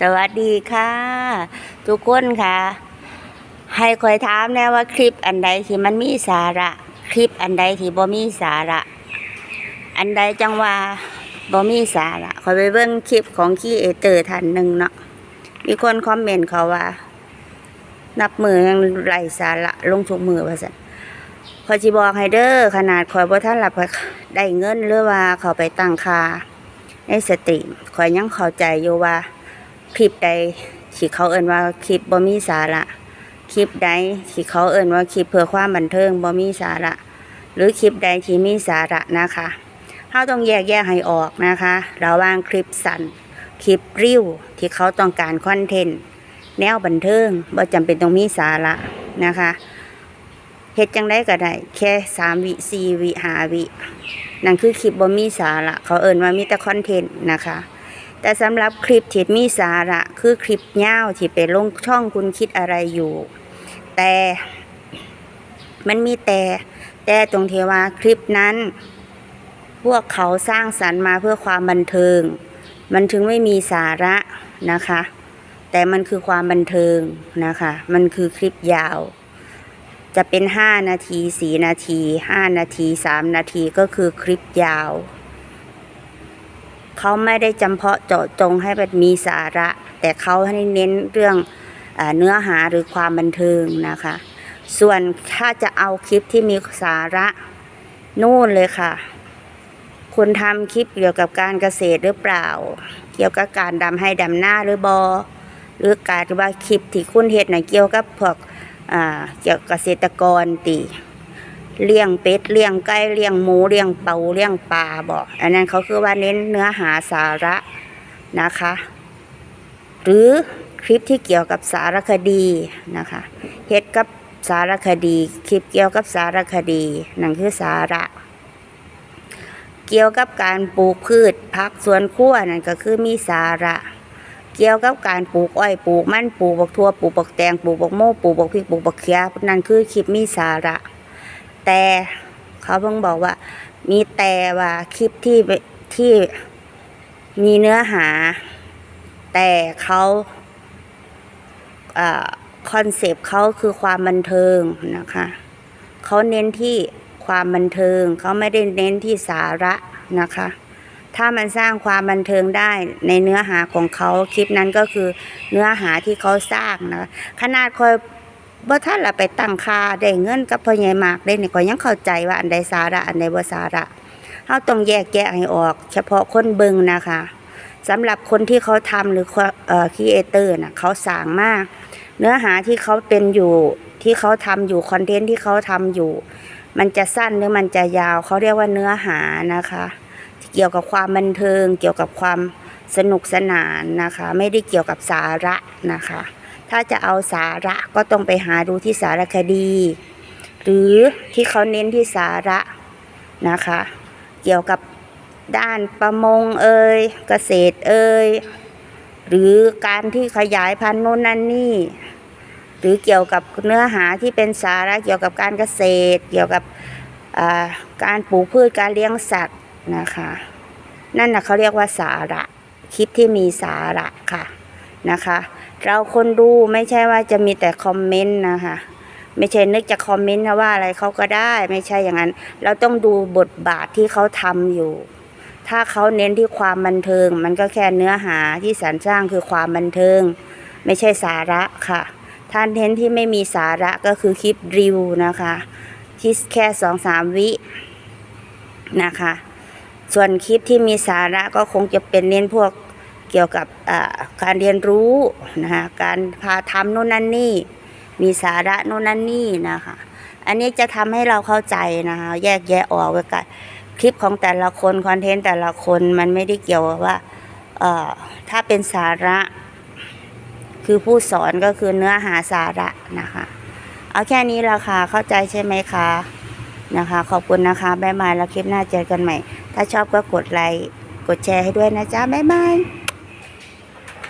สวัสดีค่ะ ทุกคนค่ะ ให้คอยถามแน่ว่าคลิปอันใดที่มันมีสาระ คลิปอันใดที่บ่มีสาระ อันใดจังว่าบ่มีสาระคอยไปเบิ่งคลิปของคีเอเตอร์ท่านหนึ่งเนาะมีคนคอมเมนต์เขาว่า นับมือยังไรสาระลงทุกมือว่าซั่นคอยสิบอกให้เด้อขนาดคอยบ่ทันหลับได้เงินหรือว่าเขาไปตั้งคาในสตรีมข่อยยังเข้าใจอยู่ว่า คลิปใดที่เขาเอ่นว่าคลิปบ่มีสาระคลิปใดที่เขาเอ่นว่าคลิปเพื่อความบันเทิงบ่มีสาระ หรือคลิปใดที่มีสาระนะคะเราต้องแยกแยกให้ออกนะคะระหว่างคลิปสั้นคลิปริ้วที่เขาต้องการคอนเทนต์แนวบันเทิงบ่จำเป็นต้องมีสาระนะคะเฮ็ดจังได้ก็ได้แค่สามวิสี่วิห้าวินั่นคือคลิปบ่มีสาระเขาเอ่นว่ามีแต่คอนเทนต์นะคะ แต่สำหรับคลิปที่มีสาระคือคลิปยาวที่ไปลงช่องคุณคิดอะไรอยู่ แต่มันมีแต่ แต่ตรงที่ว่าคลิปนั้น พวกเขาสร้างสรรค์มาเพื่อความบันเทิง มันถึงไม่มีสาระนะคะ แต่มันคือความบันเทิงนะคะ มันคือคลิปยาว จะเป็น 5 นาที 4 นาที 5 นาที 3 นาทีก็คือคลิปยาว เขาไม่ได้จำเพาะเจาะจงให้มันมีสาระ แต่เขาให้เน้นเรื่องเนื้อหาหรือความบันเทิงนะคะ ส่วนถ้าจะเอาคลิปที่มีสาระนู่นเลยค่ะ คุณทำคลิปเกี่ยวกับการเกษตรหรือเปล่า เกี่ยวกับการดำให้ดำหน้าหรือบอหรือการว่าคลิปที่คุณเฮ็ดน่ะเกี่ยวกับพวกเกี่ยวกับเกษตรกรตี เลี้ยงเป็ดเลี้ยงไก่เลี้ยงหมูเลี้ยงเปาเลี้ยงปลาบอกอันนั้นเขาคือว่าเน้นเนื้อหาสาระนะคะ หรือคลิปที่เกี่ยวกับสารคดีนะคะเฮ็ดกับสารคดี คลิปเกี่ยวกับสารคดีนั่นคือสาระ เกี่ยวกับการปลูกพืชผักสวนครัวนั่นก็คือมีสาระ เกี่ยวกับการปลูกอ้อยปลูกมันปลูกบักทั่วปลูกบักแตงปลูกบักโม่ปลูกบักพริกปลูกบักเขียนั่นคือคลิปมีสาระ แต่เขาเพิ่งบอกว่า มีแต่ว่าคลิปที่ที่มีเนื้อหา แต่เขาคอนเซปต์เขาคือความบันเทิงนะคะเขาเน้นที่ความบันเทิงเขาไม่ได้เน้นที่สาระนะคะ ถ้ามันสร้างความบันเทิงได้ในเนื้อหาของเขาคลิปนั้นก็คือเนื้อหาที่เขาสร้างนะขนาดคอย บ่ท่านละไปตั้งค่าได้เงินกับพ่อใหญ่มากได้นี่ก็ยังเข้าใจว่าอันใดสาระอันใดบ่สาระเฮาต้องแยกแยะให้ออก เฉพาะคนเบิ่งนะคะสำหรับคนที่เขาทำหรือเอ่อครีเอเตอร์น่ะเขาสร้างมาก เนื้อหาที่เขาเป็นอยู่ที่เขาทำอยู่คอนเทนต์ที่เขาทำอยู่ มันจะสั้นหรือมันจะยาวเขาเรียกว่าเนื้อหานะคะ เกี่ยวกับความบันเทิง เกี่ยวกับความสนุกสนานนะคะ ไม่ได้เกี่ยวกับสาระนะคะ ถ้าจะเอาสาระก็ต้องไปหาดูที่สารคดี หรือที่เขาเน้นที่สาระนะคะ เกี่ยวกับด้านประมงเอ่ยเกษตรเอ่ยหรือการที่ขยายพันธุ์โน่นนั่นนี่ หรือเกี่ยวกับเนื้อหาที่เป็นสาระเกี่ยวกับการเกษตร เกี่ยวกับการปลูกพืชการเลี้ยงสัตว์นะคะ นั่นนะเขาเรียกว่าสาระคลิปที่มีสาระค่ะนะคะ เราคนดูไม่ใช่ว่าจะมีแต่คอมเมนต์นะคะไม่ใช่นึกจะคอมเมนต์นะว่าอะไรเขาก็ได้ ไม่ใช่อย่างนั้น เราต้องดูบทบาทที่เขาทำอยู่ ถ้าเขาเน้นที่ความบันเทิง มันก็แค่เนื้อหาที่สรรสร้างคือความบันเทิง ไม่ใช่สาระค่ะ ถ้าเน้นที่ไม่มีสาระก็คือคลิปรีวิวนะคะที่แค่สองสามวินะคะ ส่วนคลิปที่มีสาระก็คงจะเป็นเน้นพวก เกี่ยวกับการเรียนรู้นะคะการพาทำโน่นนั่นนี่ มีสาระโน่นนั่นนี่นะคะ อันนี้จะทำให้เราเข้าใจนะคะแยกแยะออกว่ากันคลิปของแต่ละคนคอนเทนต์แต่ละคนมันไม่ได้เกี่ยวกับว่าถ้าเป็นสาระ คือผู้สอนก็คือเนื้อหาสาระนะคะ เอาแค่นี้ละค่ะเข้าใจใช่ไหมคะนะคะ ขอบคุณนะคะบ๊ายบายแล้วคลิปหน้าเจอกันใหม่ ถ้าชอบก็กดไลค์กดแชร์ให้ด้วยนะจ๊ะบ๊ายบาย